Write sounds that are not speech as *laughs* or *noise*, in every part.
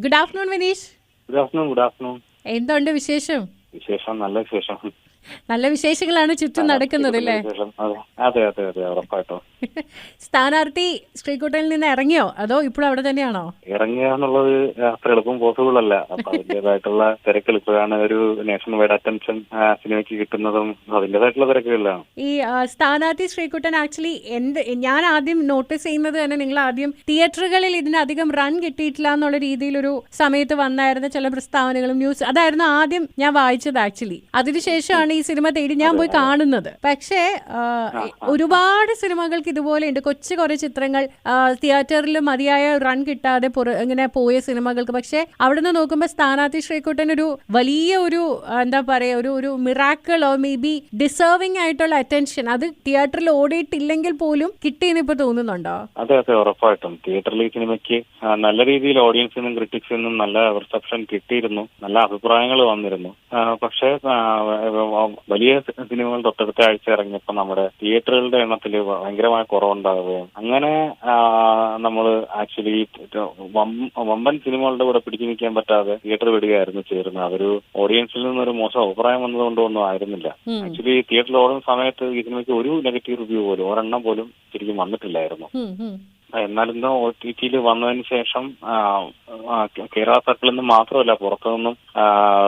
Good afternoon Vineesh good afternoon good afternoon എന്തുണ്ട് വിശേഷം? വിശേഷം നല്ല വിശേഷം. നല്ല വിശേഷങ്ങളാണ് ചുറ്റും നടക്കുന്നത് അല്ലേ? അതെ അതെ അതെ ഉറപ്പായിട്ടും. *laughs* സ്ഥാനാർത്ഥി ശ്രീകുട്ടനിൽ നിന്ന് ഇറങ്ങിയോ? അതോ ഇപ്പോഴും അവിടെ തന്നെയാണോ? ഇറങ്ങിയാന്നുള്ളത് അത്ര എളുപ്പം പോസിബിൾ അല്ല. അപ്പൊ അതിന്റേതായിട്ടുള്ള ഇപ്പോഴാണ് ഒരു നാഷണൽ വൈഡ് അറ്റൻഷൻ സിനിമയ്ക്ക് കിട്ടുന്നതും അതിന്റേതായിട്ടുള്ള തിരക്കുകളിലാണ്. ഈ സ്ഥാനാർത്ഥി ശ്രീകുട്ടൻ ആക്ച്വലി എന്ത് ഞാൻ ആദ്യം നോട്ടീസ് ചെയ്യുന്നത് തന്നെ നിങ്ങൾ ആദ്യം തിയേറ്ററുകളിൽ ഇതിനധികം റൺ കിട്ടിയിട്ടില്ല എന്നുള്ള രീതിയിലൊരു സമയത്ത് വന്നായിരുന്ന ചില പ്രസ്താവനകളും ന്യൂസ് അതായിരുന്നു ആദ്യം ഞാൻ വായിച്ചത് ആക്ച്വലി അതിനുശേഷമാണ് ഈ സിനിമ തേടി ഞാൻ പോയി കാണുന്നത്. പക്ഷേ ഒരുപാട് സിനിമകൾക്ക് ഇതുപോലെ ഉണ്ട് കൊച്ചു കുറെ ചിത്രങ്ങൾ തിയേറ്ററിൽ മതിയായ റൺ കിട്ടാതെ ഇങ്ങനെ പോയ സിനിമകൾക്ക്. പക്ഷേ അവിടുന്ന് നോക്കുമ്പോൾ സ്ഥാനാർത്ഥി ശ്രീകുട്ടൻ ഒരു വലിയ ഒരു എന്താ പറയാ ഒരു ഒരു miracle or may be deserving ആയിട്ടുള്ള അറ്റൻഷൻ അത് തിയേറ്ററിൽ ഓടിയിട്ടില്ലെങ്കിൽ പോലും കിട്ടിയെന്ന് ഇപ്പൊ തോന്നുന്നുണ്ടോ? അതെ അതെ ഉറപ്പായിട്ടും. തിയേറ്ററിൽ ഈ സിനിമയ്ക്ക് നല്ല രീതിയിൽ ഓഡിയൻസിൽ നിന്നും ക്രിറ്റിക്സിൽ നിന്നും നല്ല റിസപ്ഷൻ കിട്ടിയിരുന്നു. നല്ല അഭിപ്രായങ്ങൾ വന്നിരുന്നു. പക്ഷേ വലിയ സിനിമകൾ തൊട്ടടുത്ത ആഴ്ച ഇറങ്ങിയപ്പോൾ നമ്മുടെ തിയേറ്ററുകളുടെ എണ്ണത്തിൽ ഭയങ്കരമായ കുറവുണ്ടാവുകയും അങ്ങനെ നമ്മൾ ആക്ച്വലി വമ്പൻ സിനിമകളുടെ കൂടെ പിടിച്ചു നിൽക്കാൻ പറ്റാതെ തിയേറ്റർ വിടുകയായിരുന്നു ചേരുന്നത്. അതൊരു ഓഡിയൻസിൽ നിന്നൊരു മോശം അഭിപ്രായം വന്നതുകൊണ്ടൊന്നും ആയിരുന്നില്ല. ആക്ച്വലി തിയേറ്ററിൽ ഓടുന്ന സമയത്ത് ഈ സിനിമയ്ക്ക് ഒരു നെഗറ്റീവ് റിവ്യൂ പോലും ഒരെണ്ണം പോലും ശരിക്കും വന്നിട്ടില്ലായിരുന്നു. ഇന്ന് ഒ ടി ടിയിൽ വന്നതിന് ശേഷം കേരള സർക്കിളിൽ നിന്ന് മാത്രമല്ല പുറത്തു നിന്നും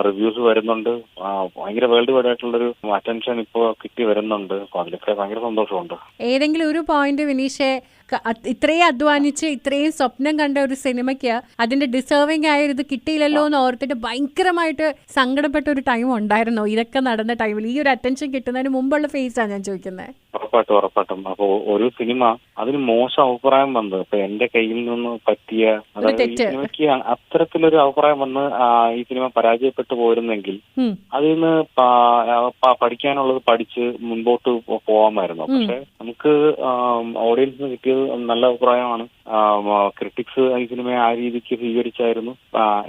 റിവ്യൂസ് വരുന്നുണ്ട്. ഭയങ്കര വേൾഡ് വൈഡ് ആയിട്ടുള്ളൊരു അറ്റൻഷൻ ഇപ്പോൾ കിട്ടി വരുന്നുണ്ട്. അതിലൊക്കെ ഭയങ്കര സന്തോഷമുണ്ട്. ഏതെങ്കിലും ഒരു പോയിന്റ് വിനീഷെ ഇത്രയും അധ്വാനിച്ച് ഇത്രയും സ്വപ്നം കണ്ട ഒരു സിനിമയ്ക്ക് അതിന്റെ ഡിസേർവിംഗ് ആയ ഇത് കിട്ടിയില്ലല്ലോ എന്ന് ഓർത്തിട്ട് ഭയങ്കരമായിട്ട് സങ്കടപ്പെട്ട ഒരു ടൈം ഉണ്ടായിരുന്നോ. ഇതൊക്കെ നടന്ന ടൈമിൽ ഈ ഒരു അറ്റൻഷൻ കിട്ടുന്നതിന് മുമ്പുള്ള ഫേസ് ആണ് ഞാൻ ചോദിക്കുന്നത് ഉറപ്പായിട്ടും ഉറപ്പായിട്ടും. അപ്പൊ ഒരു സിനിമ അതിന് മോശം അഭിപ്രായം വന്നത്. ഇപ്പൊ എന്റെ കയ്യിൽ നിന്ന് പറ്റിയ അതായത് ഈ. സിനിമയ്ക്ക് അത്തരത്തിലൊരു അഭിപ്രായം വന്ന് ഈ സിനിമ പരാജയപ്പെട്ടു പോയിരുന്നെങ്കിൽ. അതിൽ നിന്ന് പഠിക്കാനുള്ളത് പഠിച്ച് മുൻപോട്ട് പോവാമായിരുന്നു. പക്ഷെ നമുക്ക് ഓഡിയൻസിന് കിട്ടിയത് നല്ല അഭിപ്രായമാണ്. ക്രിട്ടിക്സ് ഈ സിനിമയെ ആ രീതിക്ക് സ്വീകരിച്ചായിരുന്നു.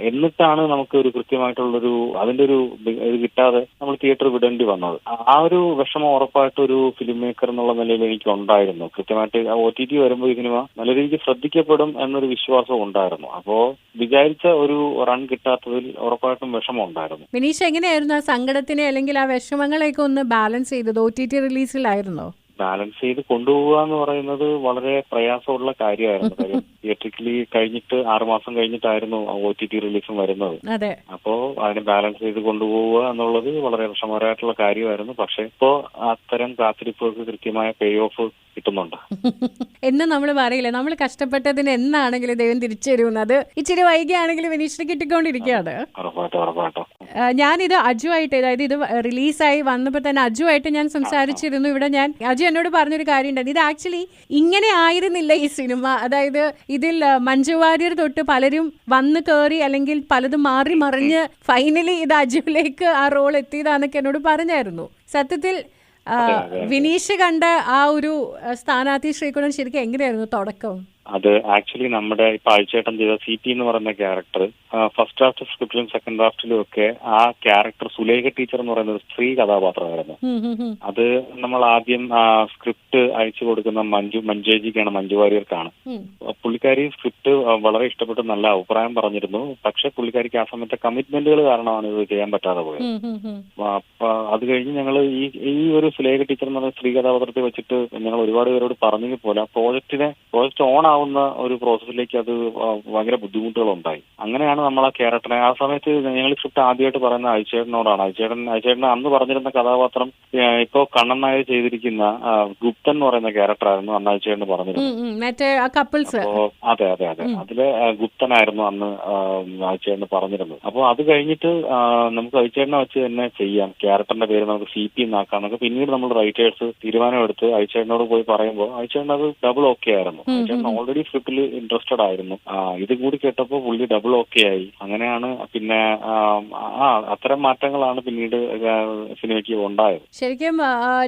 എന്നിട്ടാണ് നമുക്ക് ഒരു കൃത്യമായിട്ടുള്ളൊരു അതിന്റെ ഒരു ഇത് കിട്ടാതെ നമ്മൾ തിയേറ്റർ വിടേണ്ടി വന്നത്. ആ- ഒരു വിഷമം ഉറപ്പായിട്ട് ഒരു ഫിലിം മേക്കർ എന്നുള്ള നിലയിൽ എനിക്ക് ഉണ്ടായിരുന്നു കൃത്യമായിട്ട് ഒ ടി ടി വരുമ്പോൾ ഈ സിനിമ നല്ല രീതിക്ക് ശ്രദ്ധിക്കപ്പെടും എന്നൊരു വിശ്വാസം ഉണ്ടായിരുന്നു. അപ്പോ വിചാരിച്ച ഒരു റൺ കിട്ടാത്തതിൽ ഉറപ്പായിട്ടും വിഷമം ഉണ്ടായിരുന്നു വിനീഷ് എങ്ങനെയായിരുന്നു ആ സങ്കടത്തിനെ അല്ലെങ്കിൽ ആ വിഷമങ്ങളെയൊക്കെ ഒന്ന് ബാലൻസ് ചെയ്തത്? ഒ ടി ടി റിലീസിലായിരുന്നോ ബാലൻസ് ചെയ്ത് കൊണ്ടുപോവുക എന്ന് പറയുന്നത് വളരെ പ്രയാസമുള്ള കാര്യമായിരുന്നു. കാര്യം തിയേറ്ററിക്കലി കഴിഞ്ഞിട്ട് ആറുമാസം കഴിഞ്ഞിട്ടായിരുന്നു ഒ ടി ടി റിലീസും വരുന്നത്. അപ്പോ അതിനെ ബാലൻസ് ചെയ്ത് കൊണ്ടുപോവുക എന്നുള്ളത് വളരെ വിഷമകരമായിട്ടുള്ള കാര്യമായിരുന്നു. പക്ഷെ ഇപ്പോ അത്തരം കാത്തിരിപ്പുകൾക്ക് കൃത്യമായ പേ ഓഫ് കിട്ടുന്നുണ്ട്. *laughs* എന്ന് നമ്മൾ പറയില്ല? നമ്മൾ കഷ്ടപ്പെട്ടതിന് എന്നാണെങ്കിലും ദൈവം തിരിച്ചു തരുമെന്ന്. അത് ഇച്ചിരി വൈകിയാണെങ്കിലും വിനീഷിന് കിട്ടിക്കൊണ്ടിരിക്കുകയാണ്. ഉറപ്പായിട്ടും ഉറപ്പായിട്ടും. ഞാനിത് അജുവായിട്ട് അതായത് ഇത് റിലീസായി വന്നപ്പോൾ തന്നെ അജു ആയിട്ട് ഞാൻ സംസാരിച്ചിരുന്നു. ഇവിടെ ഞാൻ അജു എന്നോട് പറഞ്ഞൊരു കാര്യം ഉണ്ടായിരുന്നു ഇത് ആക്ച്വലി ഇങ്ങനെ ആയിരുന്നില്ല ഈ സിനിമ. അതായത് ഇതിൽ മഞ്ജു വാര്യർ തൊട്ട് പലരും വന്ന് കയറി അല്ലെങ്കിൽ പലതും മാറി മറിഞ്ഞ് ഫൈനലി ഇത് അജുവിലേക്ക് ആ റോൾ എത്തിയതാന്നൊക്കെ എന്നോട് പറഞ്ഞായിരുന്നു. സത്യത്തിൽ വിനീഷ് കണ്ട ആ ഒരു സ്ഥാനാർത്ഥി ശ്രീകുണൻ ശരിക്കും എങ്ങനെയായിരുന്നു തുടക്കം? അത് ആക്ച്വലി നമ്മുടെ ഇപ്പൊ അഴിച്ചേട്ടൻ ചെയ്ത സി ടി എന്ന് പറയുന്ന ക്യാരക്ടർ ഫസ്റ്റ് ഡ്രാഫ്റ്റ് സ്ക്രിപ്റ്റിലും സെക്കൻഡ് ഡ്രാഫ്റ്റിലും ഒക്കെ ആ ക്യാരക്ടർ സുലേഖ ടീച്ചർ എന്ന് പറയുന്ന ഒരു സ്ത്രീ കഥാപാത്രമായിരുന്നു. അത് നമ്മൾ ആദ്യം സ്ക്രിപ്റ്റ് അയച്ചു കൊടുക്കുന്ന മഞ്ജു മഞ്ജേജിക്കാണ് മഞ്ജു വാര്യർക്കാണ്. പുള്ളിക്കാരി സ്ക്രിപ്റ്റ് വളരെ ഇഷ്ടപ്പെട്ട് നല്ല അഭിപ്രായം പറഞ്ഞിരുന്നു. പക്ഷെ പുള്ളിക്കാരിക്ക് ആ സമയത്തെ കമ്മിറ്റ്മെന്റുകൾ കാരണമാണ് ഇത് ചെയ്യാൻ പറ്റാതെ പോയത്. അത് കഴിഞ്ഞ് ഞങ്ങൾ ഈ ഈ ഒരു സുലേഖ ടീച്ചർ എന്ന് പറയുന്ന സ്ത്രീ കഥാപാത്രത്തെ വെച്ചിട്ട് ഞങ്ങൾ ഒരുപാട് പേരോട് പറഞ്ഞെങ്കിൽ പോലെ ആ പ്രോജക്റ്റിനെ പ്രോജക്റ്റ് ഓൺ ആവുന്ന ഒരു പ്രോസസ്സിലേക്ക് അത് ഭയങ്കര ബുദ്ധിമുട്ടുകളുണ്ടായി. അങ്ങനെയാണ് നമ്മൾ ആ കേരളത്തിനെ ആ സമയത്ത് ഞങ്ങൾ സ്ക്രിപ്റ്റ് ആദ്യമായിട്ട് പറയുന്ന അയച്ചേട്ടനോടാണ് അയച്ചേട്ടൻ അയച്ചേട്ടൻ അന്ന് പറഞ്ഞിരുന്ന കഥാപാത്രം ഇപ്പോ കണ്ണൻ നായർ ചെയ്തിരിക്കുന്ന ഗുപ്തൻ എന്ന് പറയുന്ന ക്യാരക്ടറായിരുന്നു അന്ന് അയച്ചേട്ടൻ പറഞ്ഞിരുന്നത്. അതെ അതെ അതെ. അതിൽ ഗുപ്തനായിരുന്നു അന്ന് അയച്ചേട്ടൻ പറഞ്ഞിരുന്നത്. അപ്പൊ അത് കഴിഞ്ഞിട്ട് നമുക്ക് അയച്ചേട്ടനെ വെച്ച് തന്നെ ചെയ്യാം. ക്യാരക്ടറിന്റെ പേര് നമുക്ക് സി പി എന്നാക്കാം എന്നൊക്കെ പിന്നീട് നമ്മൾ റൈറ്റേഴ്സ് തീരുമാനമെടുത്ത് അയച്ചേട്ടനോട് പോയി പറയുമ്പോൾ അയച്ചേട്ടൻ അത് ഡബിൾ ഓക്കെ ആയിരുന്നു. അയച്ചേട്ടൻ ഓൾറെഡി സ്ക്രിപ്റ്റിൽ ഇൻട്രസ്റ്റഡ് ആയിരുന്നു. ഇത് കൂടി കേട്ടപ്പോൾ പുള്ളി ഡബിൾ ഓക്കെ ആയി. അങ്ങനെയാണ് പിന്നെ ആ അത്തരം മാറ്റങ്ങളാണ് പിന്നീട് സിനിമയ്ക്ക് ഉണ്ടായത്. ശരിക്കും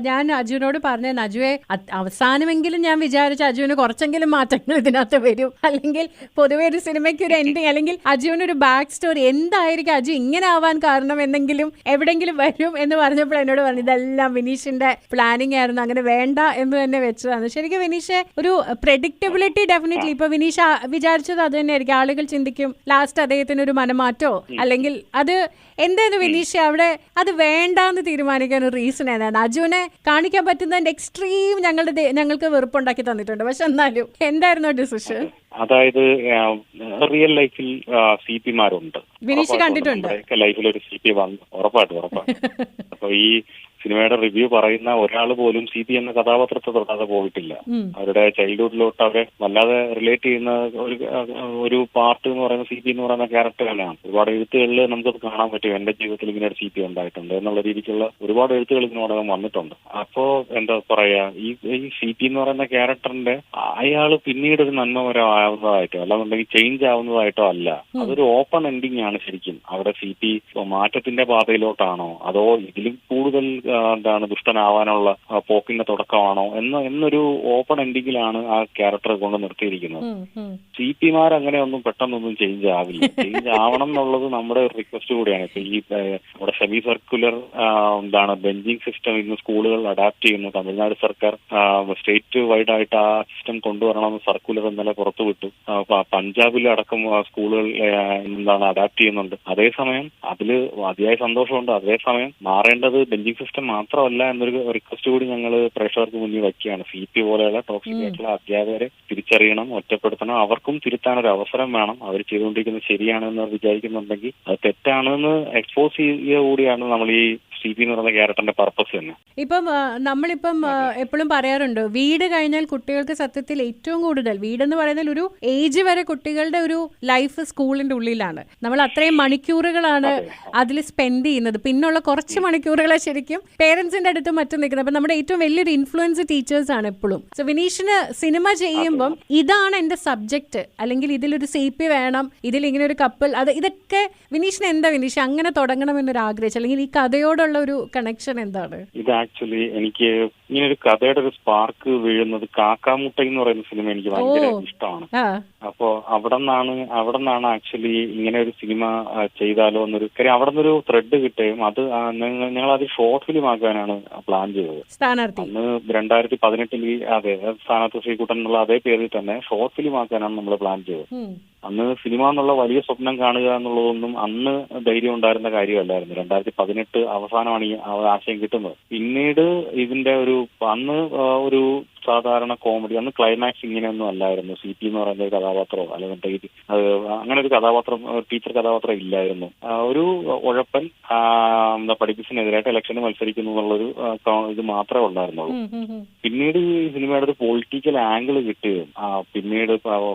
ഞാൻ അജുവിനോട് പറഞ്ഞ അജുവെ അവസാനമെങ്കിലും ഞാൻ വിചാരിച്ച അജുവിന് കുറച്ചെങ്കിലും മാറ്റങ്ങൾ ഇതിനകത്ത് വരും. അല്ലെങ്കിൽ പൊതുവെ ഒരു സിനിമയ്ക്ക് ഒരു എൻഡിങ് അല്ലെങ്കിൽ അജുവിന് ഒരു ബാക്ക് സ്റ്റോറി എന്തായിരിക്കും അജു ഇങ്ങനെ ആവാൻ കാരണം എന്തെങ്കിലും എവിടെങ്കിലും വരും എന്ന് പറഞ്ഞപ്പോൾ എന്നോട് പറഞ്ഞു ഇതെല്ലാം വിനീഷിന്റെ പ്ലാനിങ് ആയിരുന്നു. അങ്ങനെ വേണ്ട എന്ന് തന്നെ വെച്ചതാണ്. ശരിക്കും വിനീഷ് ഒരു പ്രഡിക്റ്റബിലിറ്റി ഡെഫിനറ്റ്ലി ഇപ്പൊ വിനീഷ വിചാരിച്ചത് അത് തന്നെയായിരിക്കും. ആളുകൾ ചിന്തിക്കും ലാസ്റ്റ് അദ്ദേഹത്തിന് ഒരു മനമാറ്റോ അല്ലെങ്കിൽ അത് എന്തായിരുന്നു വിനീഷ അവിടെ അത് വേണ്ടാന്ന് തീരുമാനിക്കാൻ ഒരു റീസൺ ഏതാണ്? അജുവിനെ കാണിക്കാൻ പറ്റുന്നതിന്റെ എക്സ്ട്രീം ഞങ്ങളുടെ ഞങ്ങൾക്ക് വെറുപ്പുണ്ടാക്കി തന്നിട്ടുണ്ട്. പക്ഷെ എന്നാലും എന്തായിരുന്നു ഡിസിഷൻ അതായത് റിയൽ ലൈഫിൽ സി പിമാരുണ്ട് വിനീഷ് കണ്ടിട്ടുണ്ട്. ലൈഫിൽ ഒരു സി പി വന്നു ഉറപ്പായിട്ടും ഉറപ്പായിട്ടും. *laughs* അപ്പൊ ഈ സിനിമയുടെ റിവ്യൂ പറയുന്ന ഒരാൾ പോലും സി പി എന്ന കഥാപാത്രത്തെ തൊടാതെ പോയിട്ടില്ല. അവരുടെ ചൈൽഡ്ഹുഡിലോട്ട് അവരെ വല്ലാതെ റിലേറ്റ് ചെയ്യുന്ന ഒരു ഒരു പാർട്ട് എന്ന് പറയുന്ന സി പി എന്ന് പറയുന്ന ക്യാരക്ടർ തന്നെയാണ്. ഒരുപാട് എഴുത്തുകളിൽ നമുക്കത് കാണാൻ പറ്റും. എന്റെ ജീവിതത്തിൽ ഇങ്ങനെ ഒരു സി പി ഉണ്ടായിട്ടുണ്ട് എന്നുള്ള രീതിക്കുള്ള ഒരുപാട് എഴുത്തുകൾ ഇതിനോടകം വന്നിട്ടുണ്ട്. അപ്പോ എന്താ പറയാ ഈ ഈ സി പി എന്ന് പറയുന്ന ക്യാരക്ടറിന്റെ അയാൾ പിന്നീട് ഒരു നന്മപരമാവുന്നതായിട്ടോ അല്ലാന്നുണ്ടെങ്കിൽ ചേഞ്ച് ആവുന്നതായിട്ടോ അല്ല. അതൊരു ഓപ്പൺ എൻഡിങ് ആണ് ശരിക്കും. അവിടെ സി പി മാറ്റത്തിന്റെ പാതയിലോട്ടാണോ? അതോ ഇതിലും കൂടുതൽ എന്താണ് ദുഷ്ടനാവാനുള്ള പോക്കിന്റെ തുടക്കമാണോ എന്ന് എന്നൊരു ഓപ്പൺ എൻഡിങ്ങിലാണ് ആ ക്യാരക്ടർ കൊണ്ട് നിർത്തിയിരിക്കുന്നത്. സി പിമാർ അങ്ങനെ ഒന്നും പെട്ടെന്നൊന്നും ചേഞ്ച് ആവില്ല. ചേഞ്ച് ആവണം എന്നുള്ളത് നമ്മുടെ ഒരു റിക്വസ്റ്റ് കൂടിയാണ്. ഇപ്പൊ ഈ നമ്മുടെ സെമി സർക്കുലർ എന്താണ് ബെഞ്ചിങ് സിസ്റ്റം ഇന്ന് സ്കൂളുകൾ അഡാപ്റ്റ് ചെയ്യുന്നു. തമിഴ്നാട് സർക്കാർ സ്റ്റേറ്റ് വൈഡ് ആയിട്ട് ആ സിസ്റ്റം കൊണ്ടുവരണമെന്ന് സർക്കുലർ ഇന്നലെ പുറത്തുവിട്ടു പഞ്ചാബിൽ അടക്കം സ്കൂളുകൾ എന്താണ് അഡാപ്റ്റ് ചെയ്യുന്നുണ്ട്. അതേസമയം അതിൽ അതിയായ സന്തോഷമുണ്ട്. അതേസമയം മാറേണ്ടത് ബെഞ്ചിങ് സിസ്റ്റം മാത്രമല്ല എന്നൊരു റിക്വസ്റ്റ് കൂടി ഞങ്ങൾ പ്രേക്ഷകർക്ക് മുന്നിൽ വയ്ക്കുകയാണ് സി പി പോലെയുള്ള ടോക്സിക് ആയിട്ടുള്ള അധ്യാപകരെ തിരിച്ചറിയണം ഒറ്റപ്പെടുത്തണം. അവർക്കും തിരുത്താൻ ഒരു അവസരം വേണം. അവർ ചെയ്തുകൊണ്ടിരിക്കുന്നത് ശരിയാണെന്ന് വിചാരിക്കുന്നുണ്ടെങ്കിൽ അത് തെറ്റാണെന്ന് എക്സ്പോസ് ചെയ്യുക കൂടിയാണ് നമ്മൾ ഈ സി പി എന്ന് പറയുന്ന ക്യാരക്ടറിന്റെ പർപ്പസ് തന്നെ. ഇപ്പം നമ്മളിപ്പം എപ്പോഴും പറയാറുണ്ട് വീട് കഴിഞ്ഞാൽ കുട്ടികൾക്ക് സത്യത്തിൽ ഏറ്റവും കൂടുതൽ വീടെന്ന് പറയുന്നതിൽ ഒരു ഏജ് വരെ കുട്ടികളുടെ ഒരു ലൈഫ് സ്കൂളിന്റെ ഉള്ളിലാണ്. നമ്മൾ അത്രയും മണിക്കൂറുകളാണ് അതിൽ സ്പെൻഡ് ചെയ്യുന്നത്. പിന്നുള്ള കുറച്ച് മണിക്കൂറുകളെ ശരിക്കും പേരൻസിന്റെ അടുത്ത് മറ്റും നിൽക്കുന്നത്. അപ്പൊ നമ്മുടെ ഏറ്റവും വലിയൊരു ഇൻഫ്ലുവൻസ് ടീച്ചേഴ്സ് ആണ് എപ്പോഴും. സോ വിനീഷിന് സിനിമ ചെയ്യുമ്പം ഇതാണ് എന്റെ സബ്ജക്ട് അല്ലെങ്കിൽ ഇതിലൊരു സി പി വേണം ഇതിൽ ഇങ്ങനെ ഒരു കപ്പിൾ അത് ഇതൊക്കെ വിനീഷിന് എന്താ വിനീഷ്? അങ്ങനെ തുടങ്ങണം എന്നൊരു ആഗ്രഹിച്ചു അല്ലെങ്കിൽ ഈ കഥയോടുള്ള ഒരു കണക്ഷൻ എന്താണ്? ഇത് ആക്ച്വലി എനിക്ക് ഇങ്ങനെ ഒരു കഥയുടെ ഒരു സ്പാർക്ക് വീഴുന്നത് കാക്കാമുട്ട എന്ന് പറയുന്ന സിനിമ എനിക്ക് ഭയങ്കര ഇഷ്ടമാണ്. അപ്പോ അവിടെ നിന്നാണ് അവിടെ നിന്നാണ് ആക്ച്വലി ഇങ്ങനെ ഒരു സിനിമ ചെയ്താലോ എന്നൊരു കാര്യം അവിടെ നിന്നൊരു ത്രെഡ് കിട്ടുകയും അത് ഞങ്ങൾ അത് ഷോർട്ട് ഫിലിം ആക്കാനാണ് പ്ലാൻ ചെയ്തത്. സ്ഥാനാർത്ഥി. അന്ന് രണ്ടായിരത്തി പതിനെട്ടിൽ അതെ സ്ഥാനാർത്ഥി ശ്രീകുട്ടൻ എന്നുള്ള അതേ പേരിൽ തന്നെ ഷോർട്ട് ഫിലിം ആക്കാനാണ് നമ്മൾ പ്ലാൻ ചെയ്തത്. അന്ന് സിനിമ എന്നുള്ള വലിയ സ്വപ്നം കാണുക എന്നുള്ളതൊന്നും അന്ന് ധൈര്യം ഉണ്ടായിരുന്ന കാര്യമല്ലായിരുന്നു. രണ്ടായിരത്തി പതിനെട്ട് അവസാനമാണ് ഈ ആശയം കിട്ടുന്നത്. പിന്നീട് ഇതിന്റെ ഒരു അന്ന് ഒരു സാധാരണ കോമഡി അന്ന് ക്ലൈമാക്സ് ഇങ്ങനെയൊന്നും അല്ലായിരുന്നു. സി പി എന്ന് പറയുന്ന ഒരു കഥാപാത്രമോ അല്ലെങ്കിൽ അത് അങ്ങനെ ഒരു കഥാപാത്രം ടീച്ചർ കഥാപാത്രം ഇല്ലായിരുന്നു. ഒരു ഉഴപ്പൻ എന്താ പഠിപ്പിച്ചിനെതിരായിട്ട് ഇലക്ഷന് മത്സരിക്കുന്നു എന്നുള്ളൊരു ഇത് മാത്രമേ ഉണ്ടായിരുന്നുള്ളൂ. പിന്നീട് ഈ സിനിമയുടെ ഒരു പൊളിറ്റിക്കൽ ആംഗിൾ കിട്ടുകയും പിന്നീട്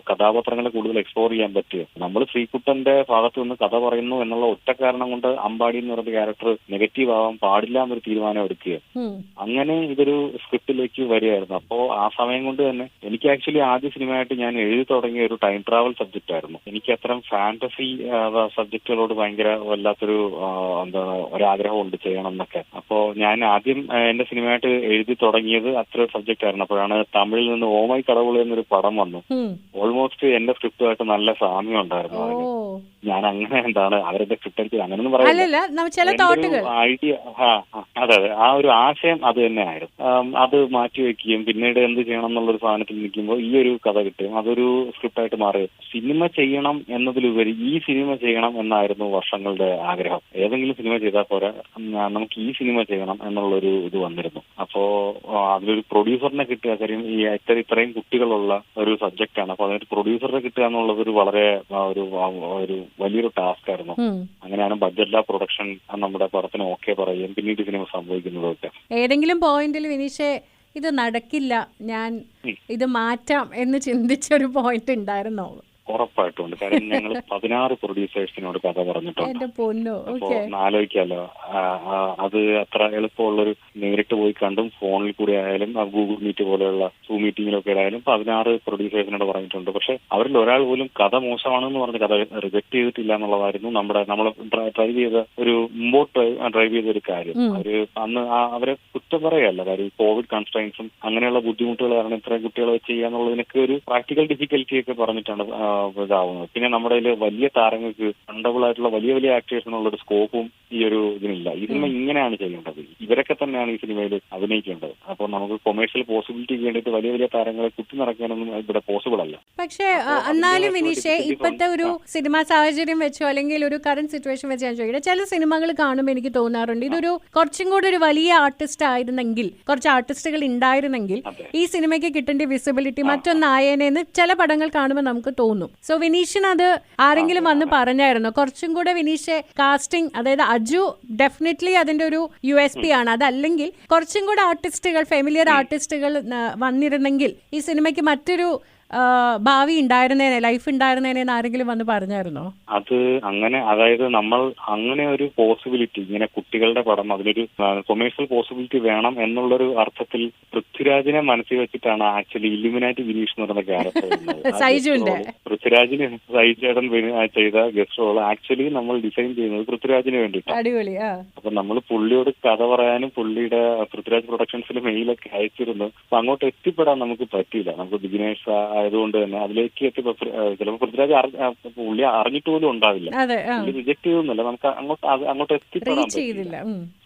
കഥാപാത്രങ്ങളെ കൂടുതൽ എക്സ്പ്ലോർ ചെയ്യാൻ പറ്റുകയും. നമ്മൾ ശ്രീകുട്ടന്റെ ഭാഗത്ത് നിന്ന് കഥ പറയുന്നു എന്നുള്ള ഒറ്റ കാരണം കൊണ്ട് അമ്പാടി എന്ന് പറയുന്ന ക്യാരക്ടർ നെഗറ്റീവ് ആവാൻ പാടില്ല എന്നൊരു തീരുമാനം എടുക്കുകയും. അങ്ങനെ ഇതൊരു സ്ക്രിപ്റ്റിലേക്ക് വരികയായിരുന്നു. അപ്പോ ആ സമയം കൊണ്ട് തന്നെ എനിക്ക് ആക്ച്വലി ആദ്യ സിനിമയായിട്ട് ഞാൻ എഴുതി തുടങ്ങിയ ഒരു ടൈം ട്രാവൽ സബ്ജക്റ്റ് ആയിരുന്നു. എനിക്ക് അത്തരം ഫാന്റസി സബ്ജക്റ്റുകളോട് ഭയങ്കര വല്ലാത്തൊരു എന്താണ് ഒരാഗ്രഹമുണ്ട് ചെയ്യണം എന്നൊക്കെ. അപ്പോ ഞാൻ ആദ്യം എന്റെ സിനിമയായിട്ട് എഴുതി തുടങ്ങിയത് അത്ര ഒരു സബ്ജക്റ്റ് ആയിരുന്നു. അപ്പോഴാണ് തമിഴിൽ നിന്ന് ഓമൈ കടവുള എന്നൊരു പടം വന്നു. ഓൾമോസ്റ്റ് എന്റെ സ്ക്രിപ്റ്റുമായിട്ട് നല്ല സാമ്യം ഉണ്ടായിരുന്നു അതിന്. ഞാൻ അങ്ങനെ എന്താണ് അവരുടെ സ്ക്രിപ്റ്റ് എനിക്ക് അങ്ങനെയൊന്നും പറയാം അല്ലല്ല നമ്മ- ചില തോട്ടുകൾ ഐഡിയ അതെ അതെ. ആ ഒരു ആശയം അത് തന്നെയായിരുന്നു ആയിരുന്നു. അത് മാറ്റിവെക്കുകയും പിന്നീട് എന്ത് ചെയ്യണം എന്നുള്ള ഒരു സാധനത്തിൽ നിൽക്കുമ്പോൾ ഈ ഒരു കഥ കിട്ടും. അതൊരു സ്ക്രിപ്റ്റായിട്ട് മാറി സിനിമ ചെയ്യണം എന്നതിലുപരി ഈ സിനിമ ചെയ്യണം എന്നായിരുന്നു വർഷങ്ങളുടെ ആഗ്രഹം. ഏതെങ്കിലും സിനിമ ചെയ്താൽ പോരാ നമുക്ക് ഈ സിനിമ ചെയ്യണം എന്നുള്ളൊരു ഇത് വന്നിരുന്നു. അപ്പോ അതിലൊരു പ്രൊഡ്യൂസറിനെ കിട്ടുക കാര്യം ഈ ഇത്ര ഇത്രയും കുട്ടികളുള്ള ഒരു സബ്ജക്റ്റ് ആണ്. അപ്പൊ അതിനൊരു പ്രൊഡ്യൂസറിനെ കിട്ടുക എന്നുള്ളത് ഒരു വളരെ ഒരു ഒരു വലിയൊരു ടാസ്ക് ആയിരുന്നു. അങ്ങനെയാണ് ബജറ്റ് ലാ പ്രൊഡക്ഷൻ നമ്മുടെ പടത്തിന് ഓക്കെ പറയുകയും പിന്നീട് സിനിമ സംഭവിക്കുന്നതൊക്കെ. ഏതെങ്കിലും പോയിന്റിൽ വിനീഷെ ഇത് നടക്കില്ല ഞാൻ ഇത് മാറ്റാം എന്ന് ചിന്തിച്ച ഒരു പോയിന്റ് ഉണ്ടായിരുന്നോ. ഉറപ്പായിട്ടും കാരണം ഞങ്ങൾ പതിനാറ് പ്രൊഡ്യൂസേഴ്സിനോട് കഥ പറഞ്ഞിട്ടുണ്ട്. അപ്പോ ആലോചിക്കാലോ അത് അത്ര എളുപ്പമുള്ളൊരു നേരിട്ട് പോയി കണ്ടും ഫോണിൽ കൂടി ആയാലും ഗൂഗിൾ മീറ്റ് പോലെയുള്ള സൂ മീറ്റിങ്ങിലൊക്കെ ആയാലും പതിനാറ് പ്രൊഡ്യൂസേഴ്സിനോട് പറഞ്ഞിട്ടുണ്ട്. പക്ഷെ അവരിൽ ഒരാൾ പോലും കഥ മോശമാണെന്ന് പറഞ്ഞ് കഥ റിജക്ട് ചെയ്തിട്ടില്ല എന്നുള്ളതായിരുന്നു നമ്മുടെ നമ്മൾ ഡ്രൈവ് ചെയ്ത ഒരു മുമ്പോട്ട് ഡ്രൈവ് ചെയ്ത ഒരു കാര്യം. അവർ അന്ന് അവരെ കുറ്റം പറയല്ല. കാര്യം കോവിഡ് കൺസ്ട്രൈൻസും അങ്ങനെയുള്ള ബുദ്ധിമുട്ടുകൾ കാരണം ഇത്രയും കുട്ടികളെ ചെയ്യാന്നുള്ളതിനൊക്കെ ഒരു പ്രാക്ടിക്കൽ ഡിഫിക്കൽറ്റി ഒക്കെ പറഞ്ഞിട്ടാണ് ഇതാവുന്നത്. പിന്നെ നമ്മുടെ വലിയ താരങ്ങൾക്ക് ഫണ്ടബിൾ ആയിട്ടുള്ള വലിയ വലിയ ആക്ടേഴ്സിനുള്ള ഒരു സ്കോപ്പും ഈ ഒരു ഇതിനില്ല. ഈ സിനിമ ഇങ്ങനെയാണ് ചെയ്യേണ്ടത്. ഇവരൊക്കെ തന്നെയാണ് ഈ സിനിമയിൽ അഭിനയിക്കേണ്ടത്. അപ്പോൾ നമുക്ക് കൊമേഴ്ഷ്യൽ പോസിബിലിറ്റിക്ക് വേണ്ടിയിട്ട് വലിയ വലിയ താരങ്ങളെ കുത്തി നടക്കാനൊന്നും ഇവിടെ പോസിബിൾ അല്ല. പക്ഷേ എന്നാലും വിനീഷെ ഇപ്പോഴത്തെ ഒരു. സിനിമാ സാഹചര്യം വെച്ചോ അല്ലെങ്കിൽ ഒരു കറന്റ് സിറ്റുവേഷൻ വെച്ച് ഞാൻ ചോദിക്കട്ടെ ചില സിനിമകൾ കാണുമ്പോൾ എനിക്ക് തോന്നാറുണ്ട്. ഇതൊരു കുറച്ചും കൂടെ ഒരു വലിയ ആർട്ടിസ്റ്റ് ആയിരുന്നെങ്കിൽ കുറച്ച് ആർട്ടിസ്റ്റുകൾ ഉണ്ടായിരുന്നെങ്കിൽ ഈ സിനിമയ്ക്ക് കിട്ടേണ്ട വിസിബിലിറ്റി മറ്റൊന്നായേനെന്ന് ചില പടങ്ങൾ കാണുമ്പോൾ നമുക്ക് തോന്നും. സോ വിനീഷിന് അത് ആരെങ്കിലും വന്ന് പറഞ്ഞായിരുന്നു? കുറച്ചും കൂടെ വിനീഷെ കാസ്റ്റിംഗ് അതായത് അജു ഡെഫിനറ്റ്ലി അതിന്റെ ഒരു യു എസ് പി ആണ്. അതല്ലെങ്കിൽ കുറച്ചും കൂടെ ആർട്ടിസ്റ്റുകൾ ഫെമിലിയർ ആർട്ടിസ്റ്റുകൾ വന്നിരുന്നെങ്കിൽ ഈ സിനിമയ്ക്ക് മറ്റൊരു ഭാവി ഉണ്ടായിരുന്നേനെ ലൈഫ് ഉണ്ടായിരുന്നേനെ ആരെങ്കിലും വന്ന് പറഞ്ഞായിരുന്നോ? അത് അങ്ങനെ അതായത് നമ്മൾ അങ്ങനെ ഒരു പോസിബിലിറ്റി ഇങ്ങനെ കുട്ടികളുടെ പടം അതിനൊരു കൊമേഴ്സ്യൽ പോസിബിലിറ്റി വേണം എന്നുള്ളൊരു അർത്ഥത്തിൽ പൃഥ്വിരാജിനെ മനസ്സിൽ വെച്ചിട്ടാണ് ആക്ച്വലി ഇലിമിനാറ്റി വിനീഷ് എന്ന് പറയുന്ന ക്യാരക്ടർ സൈജുണ്ട് പൃഥ്വിരാജിന് സൈജേടൻ ചെയ്ത ഗസ്റ്റ് റോൾ ആക്ച്വലി നമ്മൾ ഡിസൈൻ ചെയ്യുന്നത് പൃഥ്വിരാജിന് വേണ്ടിയിട്ടാണ്. അപ്പൊ നമ്മൾ പുള്ളിയോട് കഥ പറയാനും പുള്ളിയുടെ പൃഥ്വിരാജ് പ്രൊഡക്ഷൻസിൽ മെയിലൊക്കെ അയച്ചിരുന്നു. അപ്പൊ അങ്ങോട്ട് എത്തിപ്പെടാൻ നമുക്ക് പറ്റിയില്ല. നമുക്ക് ബിഗിനേഴ്സ് ആയതുകൊണ്ട് തന്നെ അതിലേക്ക് ചിലപ്പോൾ പൃഥ്വിരാജ് പുള്ളി അറിഞ്ഞിട്ട് പോലും ഉണ്ടാവില്ല. പുള്ളി റിജക്ട് ചെയ്തൊന്നുമില്ല. നമുക്ക് അങ്ങോട്ട് അങ്ങോട്ട് എത്തിപ്പെടാൻ പറ്റില്ല.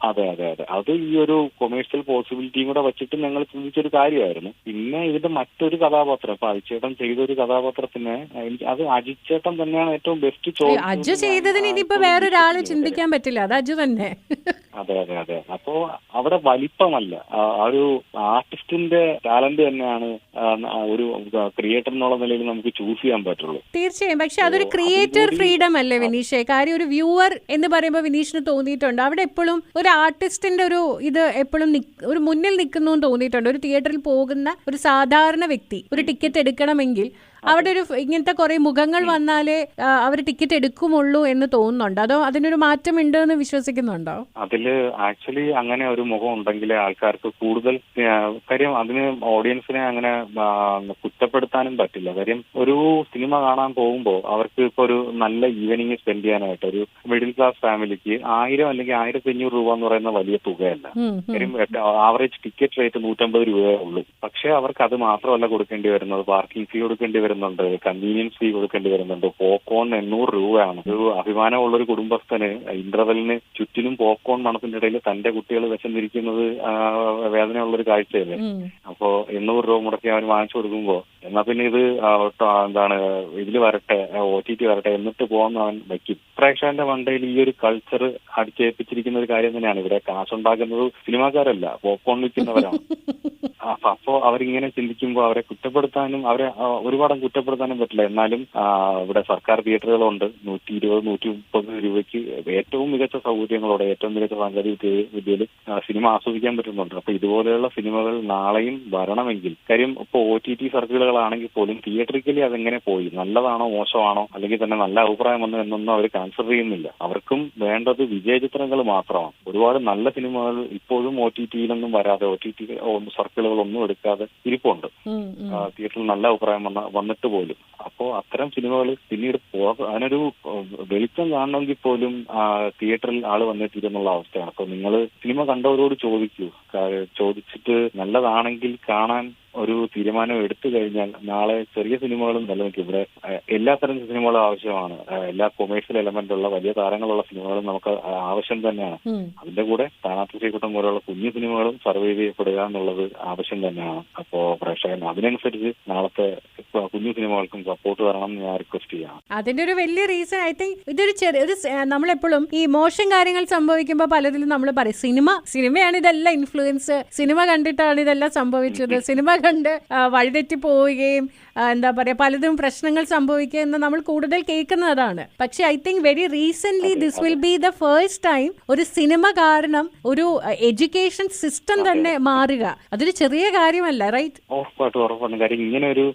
അതെ അതെ അതെ. അത് ഈ ഒരു കൊമേഴ്സ്യൽ പോസിബിലിറ്റിയും കൂടെ വെച്ചിട്ട് ഞങ്ങൾ ചിന്തിച്ചൊരു കാര്യമായിരുന്നു. പിന്നെ ഇതിന്റെ മറ്റൊരു കഥാപാത്രം ഇപ്പൊ അജിച്ചേട്ടൻ ചെയ്ത ഒരു കഥാപാത്രത്തിന് അത് അജിച്ചേട്ടൻ തന്നെയാണ് ഏറ്റവും ബെസ്റ്റ് ചോദിച്ചത് അജു ചെയ്തതിന് ഇനിയിപ്പോ വേറൊരാൾ ചിന്തിക്കാൻ പറ്റില്ല. അത് അജു തന്നെ. അതെ അതെ അതെ. അപ്പോ അവിടെ വലിപ്പമല്ല. ഒരു ആർട്ടിസ്റ്റിന്റെ ടാലന്റ് തന്നെയാണ് ഒരു ക്രിയേറ്റർ എന്നുള്ള നിലയിൽ നമുക്ക് ചൂസ് ചെയ്യാൻ പറ്റുള്ളൂ. തീർച്ചയായും. പക്ഷെ അതൊരു ക്രിയേറ്റർ ഫ്രീഡം അല്ലേ വിനീഷേ? കാര്യം ഒരു വ്യൂവർ എന്ന് പറയുമ്പോൾ വിനീഷിന് തോന്നിയിട്ടുണ്ട്. അവിടെ എപ്പോഴും ഒരു ആർട്ടിസ്റ്റിന്റെ ഒരു ഇത് എപ്പോഴും ഒരു മുന്നിൽ നിൽക്കുന്നു തോന്നിയിട്ടുണ്ട്. ഒരു തിയേറ്ററിൽ പോകുന്ന ഒരു സാധാരണ വ്യക്തി ഒരു ടിക്കറ്റ് എടുക്കണമെങ്കിൽ അവിടെ ഒരു ഇങ്ങനത്തെ കുറെ മുഖങ്ങൾ വന്നാലേ അവർ ടിക്കറ്റ് എടുക്കുമുള്ളൂ എന്ന് തോന്നുന്നുണ്ട്? അതോ അതിനൊരു മാറ്റം ഉണ്ട് എന്ന് വിശ്വസിക്കുന്നുണ്ടോ? അതിൽ ആക്ച്വലി അങ്ങനെ ഒരു മുഖം ഉണ്ടെങ്കിൽ ആൾക്കാർക്ക് കൂടുതൽ കാര്യം അതിന് ഓഡിയൻസിനെ അങ്ങനെ കുറ്റപ്പെടുത്താനും പറ്റില്ല. കാര്യം ഒരു സിനിമ കാണാൻ പോകുമ്പോൾ അവർക്ക് ഇപ്പൊ ഒരു നല്ല ഈവനിങ് സ്പെൻഡ് ചെയ്യാനായിട്ട് ഒരു മിഡിൽ ക്ലാസ് ഫാമിലിക്ക് ആയിരം അല്ലെങ്കിൽ ആയിരത്തി അഞ്ഞൂറ് രൂപ എന്ന് പറയുന്ന വലിയ തുകയല്ല. കാര്യം ആവറേജ് ടിക്കറ്റ് റേറ്റ് നൂറ്റമ്പത് രൂപയേ ഉള്ളൂ. പക്ഷെ അവർക്ക് അത് മാത്രമല്ല കൊടുക്കേണ്ടി വരുന്നത് പാർക്കിംഗ് ഫീ കൊടുക്കേണ്ടി വരുന്നുണ്ട് കൺവീനിയൻസ് ഫീ കൊടുക്കേണ്ടി വരുന്നുണ്ട്. പോപ്കോൺ എണ്ണൂറ് രൂപയാണ്. ഒരു അഭിമാനമുള്ള ഒരു കുടുംബസ്ഥന് ഇന്റർവെലിന് ചുറ്റിനും പോപ്കോൺ മണത്തിന്റെ ഇടയിൽ തന്റെ കുട്ടികൾ വിശന്നിരിക്കുന്നത് വേദനയുള്ള ഒരു കാഴ്ചയല്ലേ. അപ്പോ എണ്ണൂറ് രൂപ മുടക്കി അവന് വാങ്ങിച്ചു കൊടുക്കുമ്പോ എന്നാ പിന്നെ ഇത് എന്താണ് ഇതിൽ വരട്ടെ ഒ ടി ടി വരട്ടെ എന്നിട്ട് പോകുന്ന അവൻ വയ്ക്കും പ്രേക്ഷകന്റെ മണ്ടയിൽ ഈ ഒരു കൾച്ചർ അടിച്ചേൽപ്പിച്ചിരിക്കുന്ന ഒരു കാര്യം തന്നെയാണ്. ഇവിടെ കാശുണ്ടാക്കുന്നത് സിനിമാക്കാരല്ല പോപ്കോൺ വിൽക്കുന്നവരാണ് അപ്പൊ *laughs* അപ്പോ അവരിങ്ങനെ ചിന്തിക്കുമ്പോൾ അവരെ കുറ്റപ്പെടുത്താനും അവരെ ഒരുപാട് കുറ്റപ്പെടുത്താനും പറ്റില്ല എന്നാലും ഇവിടെ സർക്കാർ തിയേറ്ററുകളുണ്ട്. നൂറ്റി ഇരുപത് നൂറ്റി മുപ്പത് രൂപയ്ക്ക് ഏറ്റവും മികച്ച സൗകര്യങ്ങളോടെ ഏറ്റവും മികച്ച സാങ്കേതിക വിദ്യ- വിദ്യയിൽ സിനിമ ആസ്വദിക്കാൻ പറ്റുന്നുണ്ട്. അപ്പൊ ഇതുപോലെയുള്ള സിനിമകൾ നാളെയും വരണമെങ്കിൽ കാര്യം ഇപ്പൊ ഒ ടി ടി സർക്കിളുകളാണെങ്കിൽ പോലും തിയേറ്ററിക്കലി അതെങ്ങനെ പോയി? നല്ലതാണോ മോശമാണോ? അല്ലെങ്കിൽ തന്നെ നല്ല അഭിപ്രായം വന്നു എന്നൊന്നും അവർ കൺസിഡർ ചെയ്യുന്നില്ല. അവർക്കും വേണ്ടത് വിജയ ചിത്രങ്ങൾ മാത്രമാണ്. ഒരുപാട് നല്ല സിനിമകൾ ഇപ്പോഴും ഒ ടി ടിയിലൊന്നും വരാതെ ഒ ടി ടി സർക്കിളുകളൊന്നും എടുക്കാതെ ഇരിപ്പുണ്ട്. തിയേറ്ററിൽ നല്ല അഭിപ്രായം വന്ന വന്നിട്ട് പോലും. അപ്പോ അത്തരം സിനിമകൾ പിന്നീട് അതിനൊരു വെളിച്ചം കാണണമെങ്കിൽ പോലും തിയേറ്ററിൽ ആൾ വന്നിട്ടില്ലെന്നുള്ള അവസ്ഥയാണ്. അപ്പൊ നിങ്ങൾ സിനിമ കണ്ടവരോട് ചോദിക്കൂ. ചോദിച്ചിട്ട് നല്ലതാണെങ്കിൽ കാണാൻ ഒരു തീരുമാനം എടുത്തു കഴിഞ്ഞാൽ നാളെ ചെറിയ സിനിമകളും നിലനിൽക്കും ഇവിടെ എല്ലാ തരം സിനിമകളും ആവശ്യമാണ്. എല്ലാ കൊമേഴ്സ്യൽ എലമെന്റ് ഉള്ള വലിയ താരങ്ങളുള്ള സിനിമകളും നമുക്ക് ആവശ്യം തന്നെയാണ്. അതിന്റെ കൂടെ സ്ഥാനാർത്ഥി ശ്രീകുട്ടം പോലെയുള്ള കുഞ്ഞു സിനിമകളും സർവൈവ് ചെയ്യപ്പെടുക എന്നുള്ളത് ആവശ്യം തന്നെയാണ്. അപ്പോ പ്രേക്ഷകൻ അതിനനുസരിച്ച് നാളത്തെ കുഞ്ഞു സിനിമകൾക്കും സപ്പോർട്ട് തരണം എന്ന് ഞാൻ റിക്വസ്റ്റ് ചെയ്യാം അതിന്റെ ഒരു വലിയ റീസൺ ഐ തിങ്ക് ഇതൊരു ചെറിയ ഒരു നമ്മളെപ്പോഴും ഈ മോശം കാര്യങ്ങൾ സംഭവിക്കുമ്പോൾ പലതിലും നമ്മൾ പറയും സിനിമ സിനിമയാണ് ഇതെല്ലാം ഇൻഫ്ലുവൻസ് സിനിമ കണ്ടിട്ടാണ് ഇതെല്ലാം സംഭവിച്ചത്. *laughs* സിനിമ കണ്ട് വഴിതെറ്റി പോവുകയും എന്താ പറയാ പലതും പ്രശ്നങ്ങൾ സംഭവിക്കുക എന്ന് നമ്മൾ കൂടുതൽ കേൾക്കുന്നതാണ്. പക്ഷേ I think very recent this will be the first time ഒരു സിനിമ കാരണം ഒരു എഡ്യൂക്കേഷൻ സിസ്റ്റം തന്നെ മാറുക. അതൊരു ചെറിയ കാര്യമല്ല റൈറ്റ് ഉറപ്പായിട്ടും കാര്യം ഇങ്ങനെ ഒരു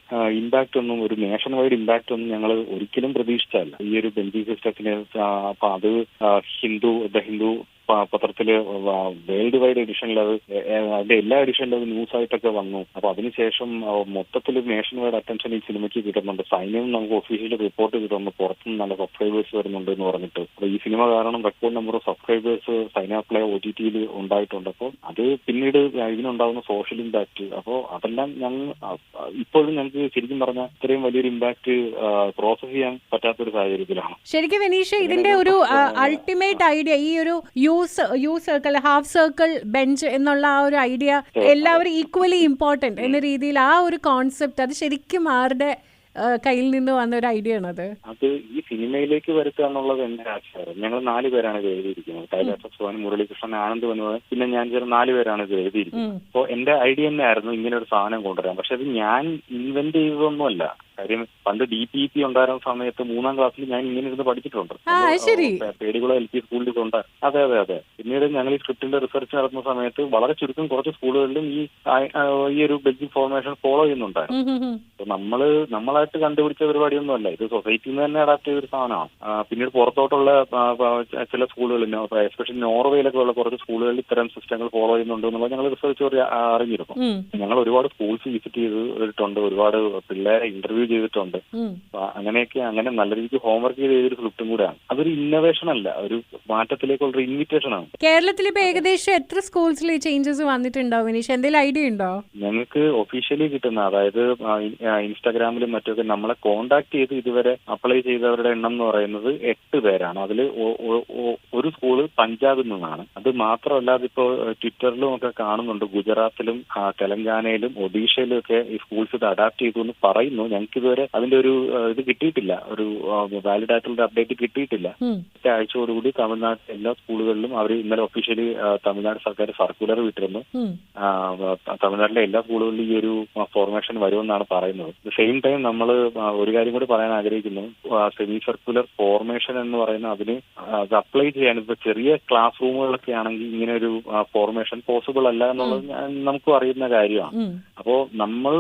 ഇമ്പാക്ട് ഒന്നും ഒരു നേഷൻ വൈഡ് ഇമ്പാക്ട് ഒന്നും ഞങ്ങൾ ഒരിക്കലും പ്രതീക്ഷിച്ചല്ല ഈ ഒരു ബെൽജി സിസ്റ്റത്തിന് അപ്പൊ അത് ഹിന്ദു ദ ഹിന്ദു പത്രത്തിൽ വേൾഡ് വൈഡ് എഡിഷനിൽ അത് അതിന്റെ എല്ലാ എഡിഷനിലും അത് ന്യൂസ് ആയിട്ടൊക്കെ വന്നു. അപ്പൊ അതിനുശേഷം മൊത്തത്തിൽ നേഷൻ വൈഡ് അറ്റൻഷൻ ഈ സിനിമയ്ക്ക് കിട്ടുന്നുണ്ട്. സൈന്യം നമുക്ക് ഒഫീഷ്യലി റിപ്പോർട്ട് കിട്ടുന്നു പുറത്തുനിന്ന് നല്ല സബ്സ്ക്രൈബേഴ്സ് വരുന്നുണ്ട് എന്ന് പറഞ്ഞിട്ട്. അപ്പൊ ഈ സിനിമ കാരണം record number of subscribers Saina play O T ടിയിൽ ഉണ്ടായിട്ടുണ്ട്. അപ്പോൾ അത് പിന്നീട് ഇതിനുണ്ടാകുന്ന സോഷ്യൽ ഇമ്പാക്ട് അപ്പോൾ അതെല്ലാം ഞങ്ങൾ ഇപ്പോഴും ഞങ്ങൾക്ക് ശരിക്കും പറഞ്ഞ ഇത്രയും വലിയൊരു ഇമ്പാക്ട് പ്രോസസ് ചെയ്യാൻ പറ്റാത്തൊരു സാഹചര്യത്തിലാണ്. ശരിക്കും വിനീഷ് ഇതിന്റെ ഒരു അൾട്ടിമേറ്റ് ഐഡിയ ഈ ഒരു use U circle half circle bench എന്നുള്ള ആ ഒരു ഐഡിയ എല്ലാവരും ഈക്വലി ഇമ്പോർട്ടന്റ് എന്ന രീതിയിൽ ആ ഒരു കോൺസെപ്റ്റ് അത് ശരിക്കും ആരുടെ കയ്യിൽ നിന്ന് വന്ന ഒരു ഐഡിയ ആണത് അത്? ഈ സിനിമയിലേക്ക് വരുത്തുക എന്നുള്ളത് എന്റെ ആശയം. ഞങ്ങൾ നാല് പേരാണ് ഇത് എഴുതിയിരിക്കുന്നത്. കൈലാസ ഭവൻ മുരളീകൃഷ്ണൻ ആനന്ദ് വന്നത് പിന്നെ ഞാൻ ചേർന്ന് നാല് പേരാണ് ഇത് എഴുതിയിരിക്കുന്നത്. അപ്പോൾ എന്റെ ഐഡിയ തന്നെ ആയിരുന്നു ഇങ്ങനെ ഒരു സാധനം കൊണ്ടുവരാൻ. പക്ഷെ അത് ഞാൻ ഇൻവെന്റ് ചെയ്തതൊന്നുമല്ല. കാര്യം പണ്ട് ഡി പി പി ഉണ്ടായിരുന്ന സമയത്ത് മൂന്നാം ക്ലാസ്സിൽ ഞാൻ ഇങ്ങനെ ഇരുന്ന് പഠിച്ചിട്ടുണ്ട്. പേടികുളം എൽ പി സ്കൂളിൽ കൊണ്ട് അതെ അതെ അതെ. പിന്നീട് ഞങ്ങൾ ഈ സ്ക്രിപ്റ്റിന്റെ റിസർച്ച് നടത്തുന്ന സമയത്ത് വളരെ ചുരുക്കം കുറച്ച് സ്കൂളുകളിലും ഈ ഈ ഒരു ബെഞ്ചിങ് ഫോർമേഷൻ ഫോളോ ചെയ്യുന്നുണ്ടായിരുന്നു. നമ്മൾ നമ്മളായിട്ട് കണ്ടുപിടിച്ച പരിപാടിയൊന്നും അല്ല. ഇത് സൊസൈറ്റിയിൽ നിന്ന് തന്നെ അഡാപ്റ്റ് ചെയ്തൊരു സാധനമാണ്. പിന്നീട് പുറത്തോട്ടുള്ള ചില സ്കൂളുകളിൽ എസ്പെഷ്യലി നോർവേയിലൊക്കെ ഉള്ള കുറച്ച് സ്കൂളുകളിൽ ഇത്തരം സിസ്റ്റങ്ങൾ ഫോളോ ചെയ്യുന്നുണ്ട് എന്നുള്ളത് ഞങ്ങൾ റിസർച്ച് അറിഞ്ഞിരുന്നു. ഞങ്ങൾ ഒരുപാട് സ്കൂൾസ് വിസിറ്റ് ചെയ്തിട്ടുണ്ട്. ഒരുപാട് പിള്ളേരെ ഇന്റർവ്യൂ ചെയ്തിട്ടുണ്ട്. അങ്ങനെയൊക്കെ അങ്ങനെ നല്ല രീതിക്ക് ഹോംവർക്ക് ചെയ്ത് ഫ്ലിപ്റ്റും സ്ക്രിപ്റ്റും കൂടെയാണ്. അതൊരു ഇന്നോവേഷൻ അല്ല ഒരു മാറ്റത്തിലേക്കുള്ള ഒരു ഇൻവിറ്റേഷൻ ആണ്. കേരളത്തിൽ ഇപ്പൊ ഏകദേശം എത്ര സ്കൂൾസിൽ ചേഞ്ചസ് വന്നിട്ടുണ്ടാവും എന്തെങ്കിലും ഐഡിയ ഉണ്ടോ? ഞങ്ങൾക്ക് ഒഫീഷ്യലി കിട്ടുന്ന അതായത് ഇൻസ്റ്റാഗ്രാമിലും മറ്റൊക്കെ നമ്മളെ കോണ്ടാക്ട് ചെയ്ത് ഇതുവരെ അപ്ലൈ ചെയ്തവരുടെ എണ്ണം എന്ന് പറയുന്നത് എട്ട് പേരാണ്. അതിൽ ഒരു സ്കൂൾ പഞ്ചാബിൽ നിന്നാണ്. അത് മാത്രമല്ല ഇപ്പോൾ ട്വിറ്ററിലും ഒക്കെ കാണുന്നുണ്ട്. ഗുജറാത്തിലും തെലങ്കാനയിലും ഒഡീഷയിലും ഒക്കെ ഈ സ്കൂൾസ് ഇത് അഡാപ്റ്റ് ചെയ്തു എന്ന് പറയുന്നു. ഞങ്ങൾക്ക് ഇതുവരെ അതിന്റെ ഒരു ഇത് കിട്ടിയിട്ടില്ല. ഒരു വാലിഡ് ആയിട്ടുള്ള അപ്ഡേറ്റ് കിട്ടിയിട്ടില്ല. ഒറ്റ ആഴ്ചയോടുകൂടി തമിഴ്നാട് എല്ലാ സ്കൂളുകളിലും അവർ ഇന്നലെ ഒഫീഷ്യലി തമിഴ്നാട് സർക്കാർ സർക്കുലർ വിട്ടിരുന്നു. തമിഴ്നാട്ടിലെ എല്ലാ സ്കൂളുകളിലും ഈ ഒരു ഫോർമേഷൻ വരുമെന്നാണ് പറയുന്നത്. സെയിം ടൈം നമ്മൾ ഒരു കാര്യം കൂടി പറയാൻ ആഗ്രഹിക്കുന്നു. സെമി സർക്കുലർ ഫോർമേഷൻ എന്ന് പറയുന്ന അതിന് അത് അപ്ലൈ ചെയ്യാൻ ഇപ്പൊ ചെറിയ ക്ലാസ് റൂമുകളൊക്കെ ആണെങ്കിൽ ഇങ്ങനെ ഒരു ഫോർമേഷൻ പോസിബിൾ അല്ല എന്നുള്ളത് നമുക്കും അറിയുന്ന കാര്യമാണ്. അപ്പോ നമ്മൾ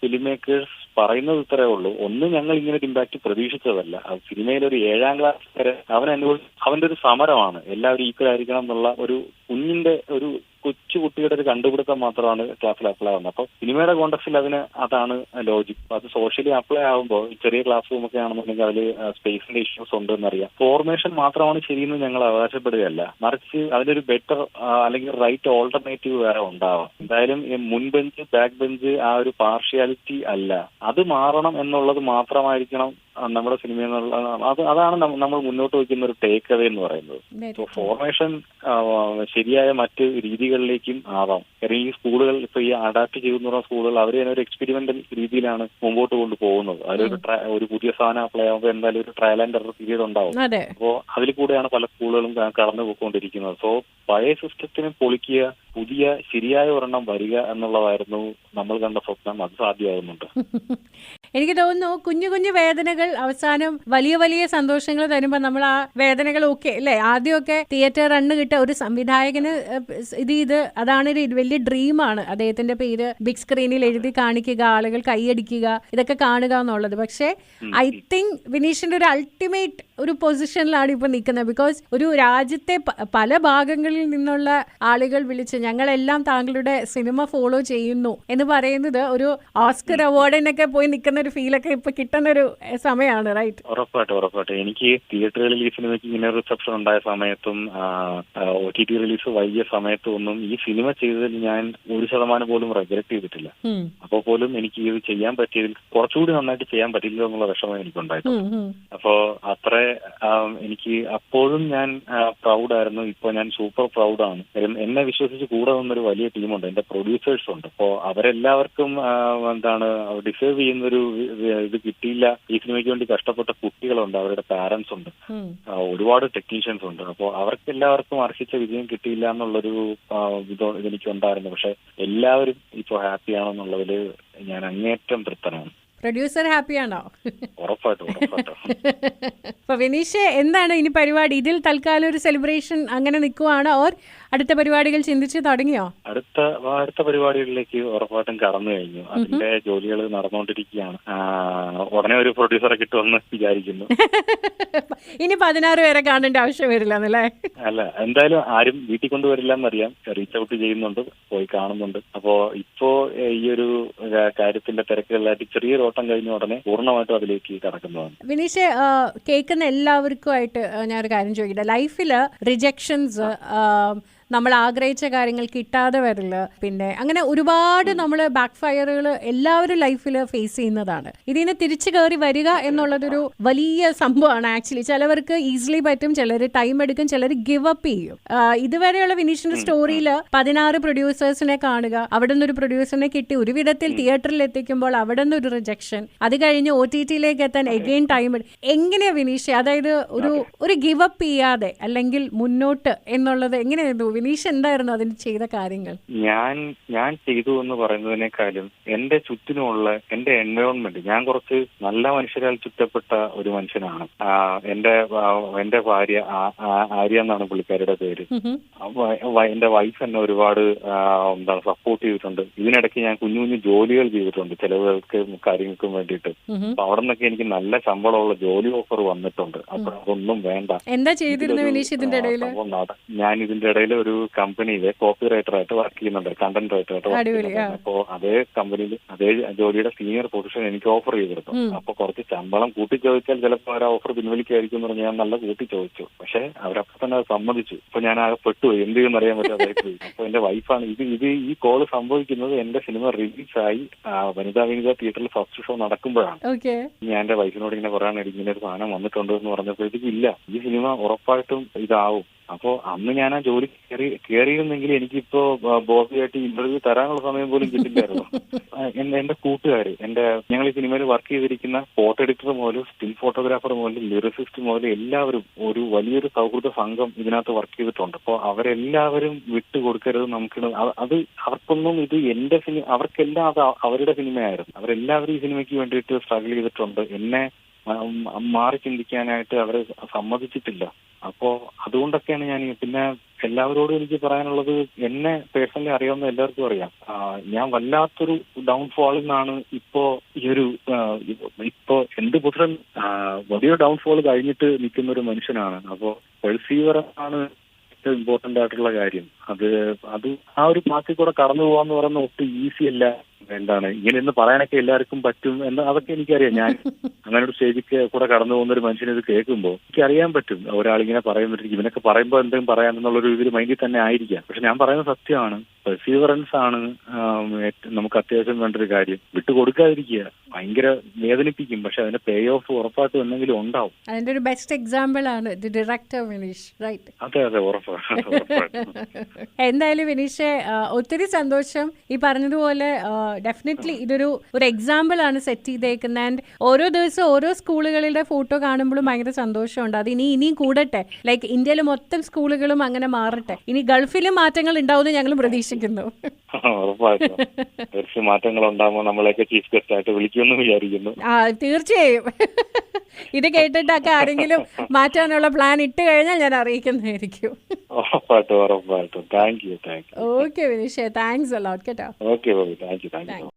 ഫിലിം മേക്കേഴ്സ് പറയുന്നത് ഇത്രേ ഉള്ളൂ. ഒന്ന് ഞങ്ങൾ ഇങ്ങനെ ഒരു ഇമ്പാക്ട് പ്രതീക്ഷിച്ചതല്ല. സിനിമയിൽ ഒരു ഏഴാം ക്ലാസ് വരെ അവൻ അനുഭവിച്ച അവന്റെ ഒരു സമരമാണ്. എല്ലാവരും ഈക്വൽ ആയിരിക്കണം എന്നുള്ള ഒരു കുഞ്ഞിന്റെ ഒരു കൊച്ചു കുട്ടിയുടെ ഒരു കണ്ടുപിടുത്തം മാത്രമാണ് ക്ലാസ്സിൽ അപ്ലൈ ആവുന്നത്. അപ്പൊ സിനിമയുടെ കോണ്ടക്സിൽ അതിന് അതാണ് ലോജിക് അത് സോഷ്യലി അപ്ലൈ ആവുമ്പോൾ ചെറിയ ക്ലാസ് റൂം ഒക്കെ ആണെന്നുണ്ടെങ്കിൽ അതിൽ സ്പേസിന്റെ ഇഷ്യൂസ് ഉണ്ട് എന്നറിയാം ഫോർമേഷൻ മാത്രമാണ് ശരിയെന്ന് ഞങ്ങൾ അവകാശപ്പെടുകയല്ല. മറിച്ച് അതിനൊരു ബെറ്റർ അല്ലെങ്കിൽ റൈറ്റ് ഓൾട്ടർനേറ്റീവ് വേറെ ഉണ്ടാവാം. എന്തായാലും മുൻ ബെഞ്ച് ബാക്ക് ബെഞ്ച് ആ ഒരു പാർഷ്യാലിറ്റി അല്ല. അത് മാറണം എന്നുള്ളത് മാത്രമായിരിക്കണം നമ്മുടെ സിനിമ എന്നുള്ള അത് അതാണ് നമ്മൾ മുന്നോട്ട് വയ്ക്കുന്ന ഒരു ടേക്ക് അവേ എന്ന് പറയുന്നത്. ഫോർമേഷൻ ശരിയായ മറ്റ് രീതികളിലേക്കും ആവാം. കാരണം ഈ സ്കൂളുകൾ ഇപ്പൊ ഈ അഡാപ്റ്റ് ചെയ്യുന്ന സ്കൂളുകൾ അവർ തന്നെ ഒരു എക്സ്പെരിമെന്റൽ രീതിയിലാണ് മുമ്പോട്ട് കൊണ്ടുപോകുന്നത്. അതിലൊരു ഒരു പുതിയ സാധനം അപ്ലൈ ആകുമ്പോൾ എന്തായാലും ഒരു ട്രയൽ ആൻഡ് എറർ പീരീഡ് ഉണ്ടാവും. അപ്പോൾ അതിൽ കൂടെയാണ് പല സ്കൂളുകളും കടന്നു പോയിക്കൊണ്ടിരിക്കുന്നത് സോ പഴയ സിസ്റ്റത്തിന് പൊളിക്കുക പുതിയ ശരിയായ ഒരെണ്ണം വരിക എന്നുള്ളതായിരുന്നു നമ്മൾ കണ്ട സ്വപ്നം. അത് സാധ്യമാകുന്നുണ്ട്. *laughs* എനിക്ക് തോന്നുന്നു കുഞ്ഞു കുഞ്ഞു വേദനകൾ അവസാനം വലിയ വലിയ സന്തോഷങ്ങൾ തരുമ്പോൾ നമ്മൾ ആ വേദനകൾ ഓക്കെ അല്ലേ? ആദ്യമൊക്കെ തിയേറ്റർ റണ്ണ് കിട്ട ഒരു സംവിധായകന് ഇത് ഇത് അതാണ് ഒരു വലിയ ഡ്രീമാണ് അദ്ദേഹത്തിന്റെ പേര് ബിഗ് സ്ക്രീനിൽ എഴുതി കാണിക്കുക ആളുകൾ കൈയടിക്കുക ഇതൊക്കെ കാണുക എന്നുള്ളത്. പക്ഷേ ഐ തിങ്ക് വിനീഷിന്റെ ഒരു അൾട്ടിമേറ്റ് ഒരു പൊസിഷനിലാണ് ഇപ്പൊ നിൽക്കുന്നത്. ബിക്കോസ് ഒരു രാജ്യത്തെ പല ഭാഗങ്ങളിൽ നിന്നുള്ള ആളുകൾ വിളിച്ച് ഞങ്ങളെല്ലാം താങ്കളുടെ സിനിമ ഫോളോ ചെയ്യുന്നു എന്ന് പറയുന്നത് ഒരു ഓസ്കർ അവാർഡിനൊക്കെ പോയി നിൽക്കുന്ന ഒരു ഫീൽ ഒക്കെ ഇപ്പൊ കിട്ടുന്ന ഒരു സമയമാണ് റൈറ്റ് ഉറപ്പായിട്ടും ഉറപ്പായിട്ടും. എനിക്ക് തിയേറ്ററുകളിൽ ഈ സിനിമയ്ക്ക് ഇങ്ങനെ റിസപ്ഷൻ ഉണ്ടായ സമയത്തും ഒ ടി ടി റിലീസ് വൈകിയ സമയത്തും ഒന്നും ഈ സിനിമ ചെയ്തതിൽ ഞാൻ ഒരു ശതമാനം പോലും റെഗ്രറ്റ് ചെയ്തിട്ടില്ല. അപ്പോൾ പോലും എനിക്ക് ഇത് ചെയ്യാൻ പറ്റിയതിൽ കുറച്ചുകൂടി നന്നായിട്ട് ചെയ്യാൻ പറ്റില്ല എന്നുള്ള വിഷമം എനിക്കുണ്ടായിട്ടുണ്ട്. അപ്പോ അത്ര എനിക്ക് അപ്പോഴും ഞാൻ പ്രൗഡായിരുന്നു. ഇപ്പൊ ഞാൻ സൂപ്പർ പ്രൗഡാണ്. എന്നെ വിശ്വസിച്ച് കൂടെ നിന്നൊരു വലിയ ടീമുണ്ട്. എന്റെ പ്രൊഡ്യൂസേഴ്സ് ഉണ്ട്. അപ്പോ അവരെല്ലാവർക്കും എന്താണ് ഡിസേർവ് ചെയ്യുന്നൊരു ഇത് കിട്ടിയില്ല. ഈ സിനിമയ്ക്ക് വേണ്ടി കഷ്ടപ്പെട്ട കുട്ടികളുണ്ട്. അവരുടെ പാരന്റ്സ് ഉണ്ട്. ഒരുപാട് ടെക്നീഷ്യൻസ് ഉണ്ട്. അപ്പോൾ അവർക്ക് എല്ലാവർക്കും അർഹിച്ച വിജയം കിട്ടിയില്ല എന്നുള്ളൊരു ഇത് ഇതെനിക്ക് ഉണ്ടായിരുന്നു പക്ഷെ എല്ലാവരും ഇപ്പോൾ ഹാപ്പിയാണെന്നുള്ളതിൽ ഞാൻ അങ്ങേറ്റം തൃപ്തനാണ്. പ്രൊഡ്യൂസർ ഹാപ്പിയാണോ *laughs* അപ്പൊ വിനീഷ് എന്താണ് ഇനി പരിപാടി? ഇതിൽ തൽക്കാലം ഒരു സെലിബ്രേഷൻ അങ്ങനെ നിൽക്കുവാണോ ഓർ അടുത്ത പരിപാടികൾ ചിന്തിച്ച് തുടങ്ങിയോ? അടുത്ത അടുത്ത പരിപാടികളിലേക്ക് ഉറപ്പായിട്ടും കടന്നു കഴിഞ്ഞു. അതിന്റെ ജോലികൾ നടന്നുകൊണ്ടിരിക്കുകയാണ്. ഉടനെ ഒരു പ്രൊഡ്യൂസറെ കിട്ടുമെന്ന് വിചാരിക്കുന്നു. *laughs* ഇനി പതിനാറ് പേരെ കാണേണ്ട ആവശ്യം വരില്ല എന്നല്ലേ അല്ല എന്തായാലും ആരും വീട്ടിൽ കൊണ്ടുവരില്ല എന്നറിയാം റീച്ച് ഔട്ട് ചെയ്യുന്നുണ്ട് പോയി കാണുന്നുണ്ട്. അപ്പോ ഇപ്പോ ഈ ഒരു കാര്യത്തിന്റെ തിരക്കുകളിലായിട്ട് ചെറിയൊരു ഓട്ടം കഴിഞ്ഞ ഉടനെ പൂർണമായിട്ടും അതിലേക്ക് കടക്കുന്നതാണ്. വിനീഷ് കേൾക്കുന്ന എല്ലാവർക്കും ആയിട്ട് ഞാൻ ഒരു കാര്യം ചോദിക്കട്ടെ? ലൈഫിൽ റിജക്ഷൻസ് നമ്മൾ ആഗ്രഹിച്ച കാര്യങ്ങൾ കിട്ടാതെ വരില്ല. പിന്നെ അങ്ങനെ ഒരുപാട് നമ്മൾ ബാക്ക് ഫയറുകൾ എല്ലാവരും ലൈഫിൽ ഫേസ് ചെയ്യുന്നതാണ്. ഇതിന് തിരിച്ചു കയറി വരിക എന്നുള്ളതൊരു വലിയ സംഭവമാണ്. ആക്ച്വലി ചിലവർക്ക് ഈസിലി പറ്റും ചിലർ ടൈം എടുക്കും ചിലർ ഗിവ് അപ്പ് ചെയ്യും. ഇതുവരെയുള്ള വിനീഷിന്റെ സ്റ്റോറിയിൽ പതിനാറ് പ്രൊഡ്യൂസേഴ്സിനെ കാണുക അവിടെ നിന്ന് ഒരു പ്രൊഡ്യൂസറിനെ കിട്ടി ഒരു വിധത്തിൽ തിയേറ്ററിൽ എത്തിക്കുമ്പോൾ അവിടെ നിന്ന് ഒരു റിജക്ഷൻ അത് കഴിഞ്ഞ് ഒ ടി ടിയിലേക്ക് എത്താൻ എഗെയിൻ ടൈം എങ്ങനെയാ വിനീഷ് അതായത് ഒരു ഒരു ഗിവ് അപ്പ് ചെയ്യാതെ അല്ലെങ്കിൽ മുന്നോട്ട് എന്നുള്ളത് എങ്ങനെയായിരുന്നു വിനീഷ് എന്തായിരുന്നു അതിന് ചെയ്ത കാര്യങ്ങൾ? ഞാൻ ഞാൻ ചെയ്തു എന്ന് പറയുന്നതിനേക്കാളും എന്റെ ചുറ്റിനുമുള്ള എന്റെ എൻവയോൺമെന്റ് ഞാൻ കുറച്ച് നല്ല മനുഷ്യരാൽ ചുറ്റപ്പെട്ട ഒരു മനുഷ്യനാണ്. എന്റെ എന്റെ ഭാര്യ ആര്യ എന്നാണ് പുള്ളിക്കാരുടെ പേര്. എന്റെ വൈഫ് എന്നെ ഒരുപാട് എന്താണ് സപ്പോർട്ട് ചെയ്തിട്ടുണ്ട്. ഇതിനിടയ്ക്ക് ഞാൻ കുഞ്ഞു കുഞ്ഞു ജോലികൾ ചെയ്തിട്ടുണ്ട് ചിലവുകൾക്ക് കാര്യങ്ങൾക്കും വേണ്ടിയിട്ട്. അപ്പൊ അവിടെ നിന്നൊക്കെ എനിക്ക് നല്ല ശമ്പളമുള്ള ജോലി ഓഫർ വന്നിട്ടുണ്ട്. അപ്പൊ അതൊന്നും വേണ്ട. എന്താ ചെയ്തിരുന്നു വിനീഷ് ഇതിന്റെ ഇടയിൽ ഞാൻ ഇതിന്റെ ഇടയിൽ ഒരു കമ്പനിയിലെ കോപ്പി റൈറ്റർ ആയിട്ട് വർക്ക് ചെയ്യുന്നുണ്ട് കണ്ടന്റ് റൈറ്റർ ആയിട്ട് വർക്ക് ചെയ്യുന്നുണ്ട്. അപ്പോ അതേ കമ്പനിയിൽ അതേ ജോലിയുടെ സീനിയർ പൊസിഷൻ എനിക്ക് ഓഫർ ചെയ്തിരുന്നു. അപ്പൊ കുറച്ച് ശമ്പളം കൂട്ടി ചോദിച്ചാൽ ചിലപ്പോൾ അവർ ഓഫർ പിൻവലിക്കായിരിക്കും എന്ന് പറഞ്ഞ് ഞാൻ നല്ല കൂട്ടി ചോദിച്ചു പക്ഷെ അവരപ്പം തന്നെ അത് സമ്മതിച്ചു. അപ്പൊ ഞാൻ ആകെ പെട്ടുപോയി. എന്ത് ചെയ്യുമെന്ന് അറിയാൻ പറ്റാതെ അപ്പൊ എന്റെ വൈഫാണ് ഇത് ഇത് ഈ കോൾ സംഭവിക്കുന്നത് എന്റെ സിനിമ റിലീസ് ആയി വനിതാ വിനിത തിയേറ്ററിൽ ഫസ്റ്റ് ഷോ നടക്കുമ്പോഴാണ്. ഞാൻ എന്റെ വൈഫിനോട് ഇങ്ങനെ പറയാൻ ഇങ്ങനെ ഒരു സാധനം വന്നിട്ടുണ്ട് എന്ന് പറഞ്ഞപ്പോഴത്തേക്ക് ഇല്ല. ഈ സിനിമ ഉറപ്പായിട്ടും ഇതാവും. അപ്പോ അന്ന് ഞാൻ ആ ജോലി കയറി കയറിയിരുന്നെങ്കിൽ എനിക്കിപ്പോ ബോസിയായിട്ട് ഇന്റർവ്യൂ തരാനുള്ള സമയം പോലും കിട്ടില്ലായിരുന്നു. എന്റെ കൂട്ടുകാര് എന്റെ ഞങ്ങൾ ഈ സിനിമയിൽ വർക്ക് ചെയ്തിരിക്കുന്ന ഫോട്ടോ എഡിറ്റർ മുതൽ സ്റ്റിൽ ഫോട്ടോഗ്രാഫർ മുതൽ ലിറിസിസ്റ്റ് മുതൽ എല്ലാവരും ഒരു വലിയൊരു സൗഹൃദ സംഘം ഇതിനകത്ത് വർക്ക് ചെയ്തിട്ടുണ്ട്. അപ്പോൾ അവരെല്ലാവരും വിട്ടുകൊടുക്കരുത് നമുക്ക് അത് അവർക്കൊന്നും ഇത് എന്റെ സിനിമ അവർക്കെല്ലാം അത് അവരുടെ സിനിമയായിരുന്നു. അവരെല്ലാവരും ഈ സിനിമയ്ക്ക് വേണ്ടിയിട്ട് സ്ട്രഗിൾ ചെയ്തിട്ടുണ്ട്. എന്നെ മാറി ചിന്തിക്കാനായിട്ട് അവരെ സമ്മതിച്ചിട്ടില്ല. അപ്പോ അതുകൊണ്ടൊക്കെയാണ് ഞാൻ പിന്നെ എല്ലാവരോടും എനിക്ക് പറയാനുള്ളത് എന്നെ പേഴ്സണലി അറിയാവുന്ന എല്ലാവർക്കും അറിയാം. ഞാൻ വല്ലാത്തൊരു ഡൗൺഫോളിൽ നിന്നാണ് ഇപ്പോ ഈ ഒരു ഇപ്പോ എന്ത് പുത്രൻ വലിയ ഡൗൺഫോൾ കഴിഞ്ഞിട്ട് നിൽക്കുന്ന ഒരു മനുഷ്യനാണ്. അപ്പോ പെർസീവർ ആണ് ഏറ്റവും ഇമ്പോർട്ടന്റ് ആയിട്ടുള്ള കാര്യം. അത് അത് ആ ഒരു പാത്തിൽ കൂടെ കടന്നു പോകാന്ന് പറയുന്നത് ഒട്ടും ഈസി അല്ല. എന്താണ്? ഇങ്ങനെ എന്ന് പറയാനൊക്കെ എല്ലാവർക്കും പറ്റും എന്ന് അതൊക്കെ എനിക്കറിയാം. ഞാൻ അങ്ങനെ ഒരു സ്റ്റേജിക്ക് കൂടെ കടന്നു പോകുന്ന ഒരു മനുഷ്യനെ ഇത് കേൾക്കുമ്പോൾ എനിക്ക് അറിയാൻ പറ്റും. ഒരാളിങ്ങനെ പറയുമ്പോഴത്തേക്ക് ഇവനൊക്കെ പറയുമ്പോൾ എന്തെങ്കിലും പറയാമെന്നുള്ള ഒരു ഇതിൽ മൈൻഡിൽ തന്നെ ആയിരിക്കാം. പക്ഷെ ഞാൻ പറയുന്ന സത്യമാണ്. പെർസീവറൻസ് ആണ് നമുക്ക് അത്യാവശ്യം വേണ്ട ഒരു കാര്യം. വിട്ടുകൊടുക്കാതിരിക്കുക. ഭയങ്കര വേദനിപ്പിക്കും. പക്ഷെ അതിന്റെ പേ ഓഫ് ഉറപ്പായിട്ടും എന്തെങ്കിലും ഉണ്ടാവും. അതിന്റെ ഒരു ബെസ്റ്റ് എക്സാമ്പിൾ ആണ് ഡയറക്ടർ വിനീഷ് റൈറ്റ് അതെ അതെ ഉറപ്പാണ് *laughs* എന്തായാലും വിനീഷെ ഒത്തിരി സന്തോഷം. ഈ പറഞ്ഞതുപോലെ ഡെഫിനറ്റ്ലി ഇതൊരു ഒരു എക്സാമ്പിൾ ആണ് സെറ്റ് ചെയ്തേക്കുന്നത്. ആൻഡ് ഓരോ ദിവസവും ഓരോ സ്കൂളുകളുടെ ഫോട്ടോ കാണുമ്പോഴും ഭയങ്കര സന്തോഷമുണ്ട്. അത് ഇനി ഇനിയും കൂടട്ടെ. ലൈക്ക് ഇന്ത്യയിലെ മൊത്തം സ്കൂളുകളും അങ്ങനെ മാറട്ടെ. ഇനി ഗൾഫിലും മാറ്റങ്ങൾ ഉണ്ടാവുമെന്ന് ഞങ്ങൾ പ്രതീക്ഷിക്കുന്നു. ഉറപ്പായിട്ടും. *laughs* കുറച്ച് മാറ്റങ്ങൾ ഉണ്ടാകുമ്പോൾ നമ്മളെയൊക്കെ ചീഫ് ഗസ്റ്റ് ആയിട്ട് വിളിക്കുമെന്ന് വിചാരിക്കുന്നു. ആ തീർച്ചയായും. *laughs* ഇത് കേട്ടിട്ടൊക്കെ ആരെങ്കിലും മാറ്റാനുള്ള പ്ലാൻ ഇട്ട് കഴിഞ്ഞാൽ ഞാൻ അറിയിക്കുന്നതായിരിക്കും. ഉറപ്പായിട്ടും ഉറപ്പായിട്ടും. Thank you thank you okay വിനീഷെ. Thanks a lot കേട്ടോ. Okay thank you thank you